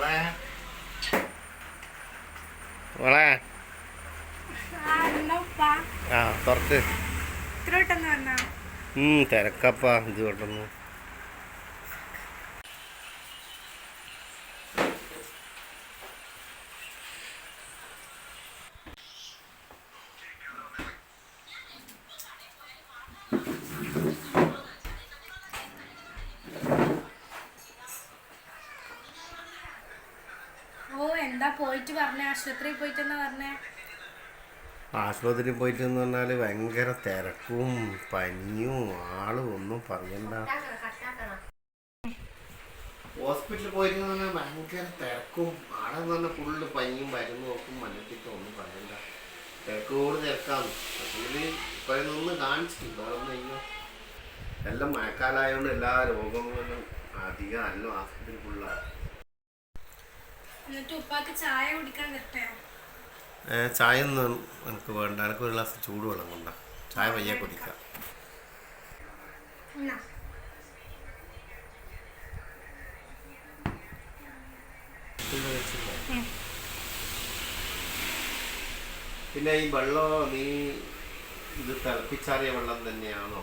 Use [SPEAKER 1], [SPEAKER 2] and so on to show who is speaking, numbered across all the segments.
[SPEAKER 1] മോളെ. മോളെ. ആ തുറക്ക് തിരക്കപ്പാ ഇത് കൊണ്ടൊന്നു
[SPEAKER 2] ഓ എന്താ പോയിട്ട് പറഞ്ഞ ആശുപത്രിയിൽ പോയിട്ടെന്നാ പറഞ്ഞേ?
[SPEAKER 1] ആശുപത്രിയിൽ പോയിട്ട് എന്ന് പറഞ്ഞാൽ ഭയങ്കര തിരക്കും പനിയും ആളും ഒന്നും പറയണ്ട. ഹോസ്പിറ്റലിൽ പോയിട്ട് പറഞ്ഞാൽ ഭയങ്കര തിരക്കും ആടെ എന്ന് പറഞ്ഞാൽ ഫുള്ള് പനിയും മരുന്നും നോക്കും മഞ്ഞപ്പിത്തം ഒന്നും പറയണ്ട. തിരക്കോട് തിരക്കാന്ന് അതിൽ ഇപ്പൊ നിന്ന് കാണിച്ചിട്ടുണ്ട് അതൊന്നും കഴിഞ്ഞു? എല്ലാം മഴക്കാലമായതുകൊണ്ട് എല്ലാ രോഗങ്ങളും അധികം അല്ല ആശുപത്രി ഫുള്ളാണ്
[SPEAKER 2] ചായ
[SPEAKER 1] ഒന്നും എനിക്ക് വേണ്ട. എനിക്ക് ഒരു ഗ്ലാസ് ചൂടുവെള്ളം കൊണ്ട. ചായ വയ്യ കുടിക്കാം. പിന്നെ ഈ വെള്ളം നീ ഇത് തിളപ്പിച്ചാറിയ വെള്ളം തന്നെയാണോ?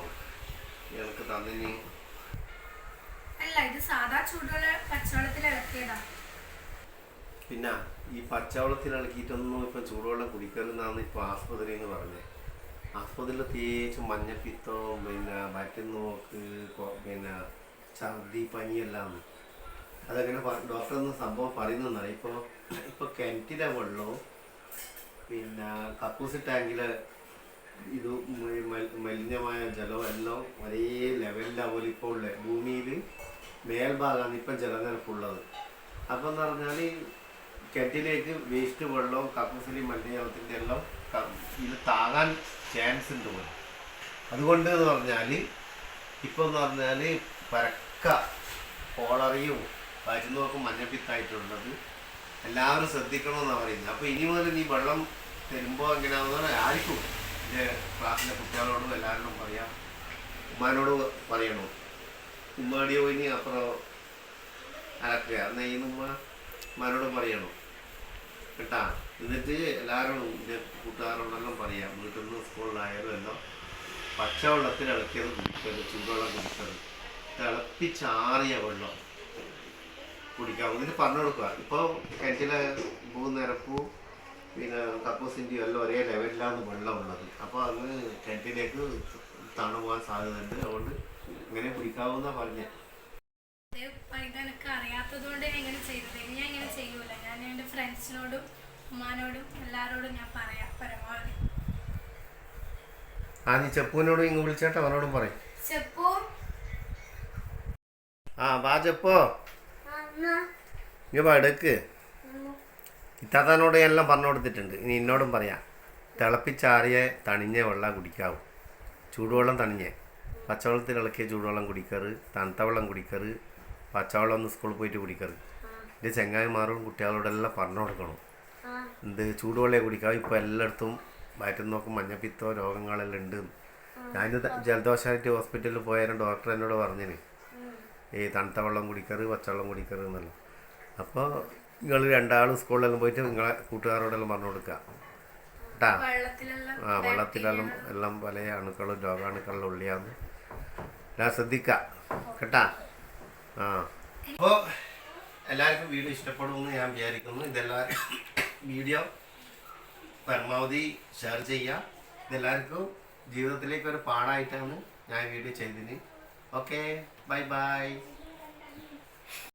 [SPEAKER 1] എനിക്ക് തന്നെ
[SPEAKER 2] അല്ല ഇത് സാധാ ചൂടുള്ള പച്ചവെള്ളത്തിൽ ഇളക്കിയതാ.
[SPEAKER 1] പിന്നെ ഈ പച്ചവെള്ളത്തിൽ ഇളക്കിയിട്ടൊന്നും ഇപ്പം ചൂടുവെള്ളം കുടിക്കരുതെന്നാണ് ഇപ്പോൾ ആസ്പത്രി എന്ന് പറഞ്ഞത്. ആസ്പത്രിയിൽ തേച്ചും മഞ്ഞപ്പിത്തവും പിന്നെ വയറ്റുന്നോക്ക് നോക്ക് പിന്നെ ഛർദി പനിയെല്ലാം. അതങ്ങനെ ഡോക്ടർന്ന് സംഭവം പറയുന്നതാണ് ഇപ്പോൾ ഇപ്പോൾ കിണറ്റിലെ വെള്ളവും പിന്നെ കക്കൂസ് ടാങ്കിലെ ഇത് മലിനമായ ജലവും എല്ലാം ഒരേ ലെവലിലാവും ഇപ്പോൾ ഉള്ളത്. ഭൂമിയിൽ മേൽഭാഗമാണ് ഇപ്പം ജലനിരപ്പുള്ളത് അപ്പം എന്ന് പറഞ്ഞാൽ കെറ്റിലേക്ക് വേസ്റ്റ് വെള്ളവും കക്കൂസിലി മലിനജലത്തിന്റെ എല്ലാം ഇത് താങ്ങാൻ ചാൻസ് ഉണ്ട് പോലും. അതുകൊണ്ട് എന്ന് പറഞ്ഞാൽ ഇപ്പോൾ എന്ന് പറഞ്ഞാൽ പരക്ക കോളറിയും വരുന്നവർക്കും മഞ്ഞപ്പിത്തായിട്ടുള്ളത് എല്ലാവരും ശ്രദ്ധിക്കണമെന്നാണ് പറയുന്നത്. അപ്പോൾ ഇനി മുതൽ നീ വെള്ളം തരുമ്പോൾ എങ്ങനെയാണെന്ന് പറഞ്ഞാൽ ആർക്കും എന്റെ ക്ലാസ്സിലെ കുട്ടികളോടും എല്ലാവരോടും പറയാം. ഉമ്മാനോട് പറയണോ? ഉമ്മാടിയോ ഇനി അപ്പുറം അലക്കുക എന്നാൽ ഈ ഉമ്മ ഉമ്മാനോട് പറയണോ? കേട്ടാ എന്നിട്ട് എല്ലാവരോടും എന്റെ കൂട്ടുകാരോടെല്ലാം പറയാം. വീട്ടിൽ നിന്ന് സ്കൂളിലായാലും എല്ലാം പച്ചവെള്ളത്തിൽ ഇളക്കിയത് കുടിക്കരുത് ചൂടുവെള്ളം കുടിക്കരുത്. തിളപ്പിച്ചാറിയ വെള്ളം കുടിക്കാം. എന്നിട്ട് പറഞ്ഞു കൊടുക്കുക. ഇപ്പോൾ കിണറ്റിലെ പൂ നിരപ്പൂ പിന്നെ കക്കൂസിന്റെയും എല്ലാം ഒരേ ലെവലിലാണ് വെള്ളമുള്ളത്. അപ്പോൾ അത് കിണറ്റിലേക്ക് തണുപോകാൻ സാധ്യതയുണ്ട്. അതുകൊണ്ട് ഇങ്ങനെ കുടിക്കാവുന്ന പറഞ്ഞേ
[SPEAKER 2] ഇത് ഉപ്പ ഇത് എനിക്ക് അറിയാത്തത് കൊണ്ട് ഞാൻ ഇങ്ങനെ ചെയ്തത് ഇനി ഞാൻ ഇങ്ങനെ ചെയ്യൂല ഞാൻ എന്റെ ഫ്രണ്ട്സിനോടും ഉമ്മാനോടും എല്ലാവരോടും ഞാൻ പറയാം പരമാവധി.
[SPEAKER 1] ആ നീ ചെപ്പുവിനോടും ഇങ്ങ് വിളിച്ചേട്ടാ അവനോടും പറയും.
[SPEAKER 2] ചെപ്പു?
[SPEAKER 1] ആ വാ ചെപ്പോ. ഇങ്ങ എടുക്ക്. ഇത്താത്താനോട് എല്ലാം പറഞ്ഞു കൊടുത്തിട്ടുണ്ട്. ഇനി എന്നോടും പറയാം. തിളപ്പിച്ചാറിയ തണിഞ്ഞ വെള്ളം കുടിക്കാവൂ. ചൂടുവെള്ളം തണിഞ്ഞേ. പച്ചവെള്ളത്തിൽ ഇളക്കിയ ചൂടുവെള്ളം കുടിക്കറ് തണുത്ത വെള്ളം കുടിക്കറ് പച്ചവെള്ളം ഒന്ന് സ്കൂളിൽ പോയിട്ട് കുടിക്കറ് എന്റെ ചെങ്ങായിമാറും കുട്ടികളോടെല്ലാം പറഞ്ഞു കൊടുക്കണം. എന്ത് ചൂടുവെള്ളം കുടിക്കാം. ഇപ്പോൾ എല്ലായിടത്തും വയറ്റിൽ നോക്കും മഞ്ഞപ്പിത്തോ രോഗങ്ങളെല്ലാം ഉണ്ട്. ഞാൻ ജലദോഷമായിട്ട് ഹോസ്പിറ്റലിൽ പോയാലും ഡോക്ടർ എന്നോട് പറഞ്ഞിന്. ഈ തണുത്ത വെള്ളം കുടിക്കറ് പച്ചവെള്ളം കുടിക്കറ് എന്നല്ല. അപ്പോൾ നിങ്ങൾ രണ്ടാളും സ്കൂളിലെല്ലാം പോയിട്ട് നിങ്ങളെ കൂട്ടുകാരോടെല്ലാം പറഞ്ഞു കൊടുക്കുക കേട്ടാ ആ വെള്ളത്തിലെല്ലാം എല്ലാം പല അണുക്കളും രോഗാണുക്കളിലും ഉള്ളിയാന്ന് ഞാൻ ശ്രദ്ധിക്കാം. കേട്ടാ? ആ. അപ്പോൾ എല്ലാവർക്കും വീഡിയോ ഇഷ്ടപ്പെടുമെന്ന് ഞാൻ വിചാരിക്കുന്നു. ഇതെല്ലാവരും വീഡിയോ പരമാവധി ഷെയർ ചെയ്യുക. ഇതെല്ലാവർക്കും ജീവിതത്തിലേക്ക് ഒരു പാഠമായിട്ടാണ് ഞാൻ വീഡിയോ ചെയ്തത്. Okay bye bye